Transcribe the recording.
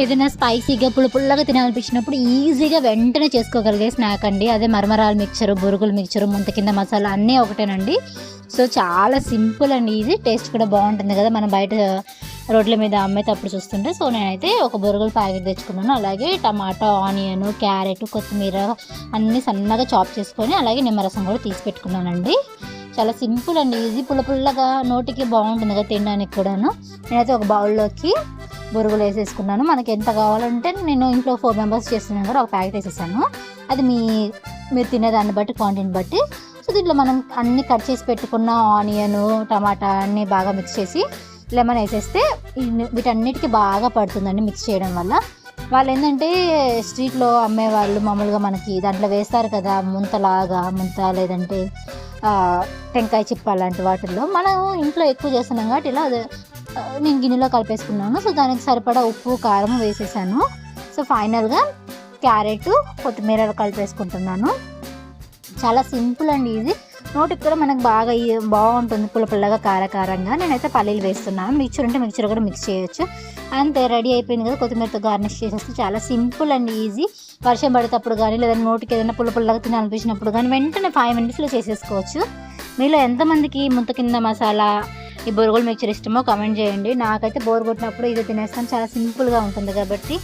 ఏదైనా స్పైసీగా పుల్ల పుల్లగా తినాలనిపించినప్పుడు ఈజీగా వెంటనే చేసుకోగలిగే స్నాక్ అండి. అదే మరమరాలు మిక్చరు బురుగుల మిక్చరు ముంత కింద మసాలా అన్నీ ఒకటేనండి. సో చాలా సింపుల్ అండ్ ఈజీ టేస్ట్ కూడా బాగుంటుంది కదా మనం బయట రోడ్ల మీద అమ్మేటప్పుడు చూస్తుంటే. సో నేనైతే ఒక బొరుగుల ప్యాకెట్ తెచ్చుకున్నాను. అలాగే టమాటా ఆనియన్ క్యారెట్ కొత్తిమీర అన్నీ సన్నగా చాప్ చేసుకొని అలాగే నిమ్మరసం కూడా తీసి పెట్టుకున్నానండి. చాలా సింపుల్ అండ్. ఈజీ పుల్ల పుల్లగా నోటికి బాగుంటుంది కదా తినడానికి కూడాను. నేనైతే ఒక బౌల్లోకి బొరుగులు వేసేసుకున్నాను. మనకి ఎంత కావాలంటే నేను ఇంట్లో ఫోర్ మెంబర్స్ చేస్తున్నాను కూడా ఒక ప్యాకెట్ వేసేసాను. అది మీ మీరు తినేదాన్ని బట్టి క్వాంటిటీని బట్టి. సో దీంట్లో మనం అన్ని కట్ చేసి పెట్టుకున్న ఆనియన్ టమాటా అన్నీ బాగా మిక్స్ చేసి లెమన్ వేసేస్తే వీటన్నిటికీ బాగా పడుతుందండి మిక్స్ చేయడం వల్ల. వాళ్ళు ఏంటంటే స్ట్రీట్లో అమ్మే వాళ్ళు మామూలుగా మనకి దాంట్లో వేస్తారు కదా ముంతలాగా ముంత లేదంటే టెంకాయ చిప్ప అలాంటి వాటిల్లో. మనం ఇంట్లో ఎక్కువ చేస్తున్నాం కాబట్టి ఇలా నేను గిన్నెలో కలిపేసుకున్నాను. సో దానికి సరిపడా ఉప్పు కారం వేసేసాను. సో ఫైనల్గా క్యారెట్ కొత్తిమీర కలిపేసుకుంటున్నాను. చాలా సింపుల్ అండ్ ఈజీ నోటికి కూడా మనకు బాగా బాగుంటుంది పుల్ల పుల్లగా కారకారంగా నేనైతే పల్లీలు వేస్తున్నాను. మిక్చర్ ఉంటే మిక్చర్ కూడా మిక్స్ చేయొచ్చు. అంతే రెడీ అయిపోయింది కదా కొత్తిమీరతో గార్నిష్ చేసేస్తే చాలా సింపుల్ అండ్ ఈజీ. వర్షం పడేటప్పుడు కానీ లేదా నోటికి ఏదైనా పుల్ల పుల్లగా తినాలనిపించినప్పుడు కానీ వెంటనే ఫైవ్ మినిట్స్లో చేసేసుకోవచ్చు. మీలో ఎంతమందికి ముంత కింద మసాలా ఈ బొరుగులు మిక్చర్ ఇష్టమో కమెంట్ చేయండి. నాకైతే బోర్ కొట్టినప్పుడు ఇది తినేస్తాను. చాలా సింపుల్గా ఉంటుంది కాబట్టి